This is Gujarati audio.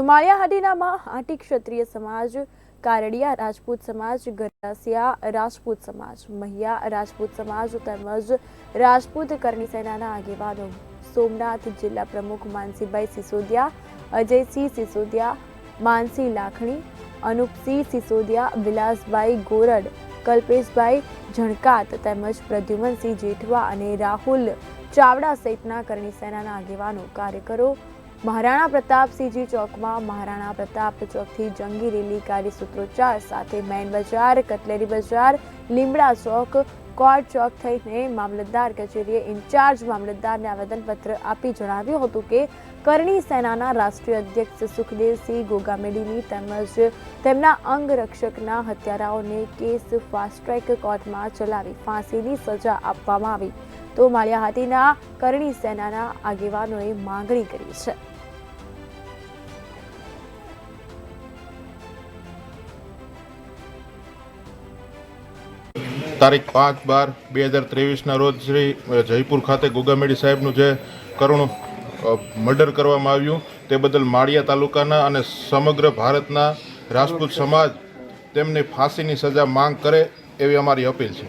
તો માળિયાહાટીનામાં આટી ક્ષત્રિય સમાજ, કારડિયા રાજપૂત સમાજ ગરાસિયા રાજપૂત સમાજ, મહિયા રાજપૂત સમાજ તેમજ રાજપૂત કરણી સેનાના આગેવાનો. સોમનાથ જિલ્લા પ્રમુખ માનસીભાઈ સિસોદિયા, અજયસિંહ સિસોદિયા, માનસી લાખણી, અનુપસિંહ સિસોદિયા, વિલાસભાઈ ગોરડ, કલ્પેશભાઈ ઝણકાત તેમજ પ્રદ્યુમનસિંહ જેઠવા અને રાહુલ ચાવડા સહિતના કરણી સેનાના આગેવાનો, કાર્યકરો મહારાણા પ્રતાપસિંહજી ચોકમાં મહારાણા પ્રતાપ ચોકથી જંગી રેલી કાઢી સૂત્રોચ્ચાર સાથે મેન બજાર, કટલેરી બજાર, લીમડા ચોક કોર્ટ ચોક થઈને મામલતદાર કચેરીએ ઇન્ચાર્જ મામલતદારને આવેદનપત્ર આપી જણાવ્યું હતું કે કરણી સેનાના રાષ્ટ્રીય અધ્યક્ષ સુખદેવસિંહ ગોગામેડીની તેમજ તેમના અંગરક્ષકના હત્યારાઓને કેસ ફાસ્ટ ટ્રેક કોર્ટમાં ચલાવી ફાંસીની સજા આપવામાં આવી. તો માળિયા હાથીના કરણી સેનાના આગેવાનોએ માંગણી કરી છે. તારીખ પાંચ બાર બે હજાર ત્રેવીસના રોજ શ્રી જયપુર ખાતે ગોગામેડી સાહેબનું જે કરુણ મર્ડર કરવામાં આવ્યું, તે બદલ માળિયા તાલુકાના અને સમગ્ર ભારતના રાજપૂત સમાજ તેમની ફાંસીની સજા માંગ કરે એવી અમારી અપીલ છે.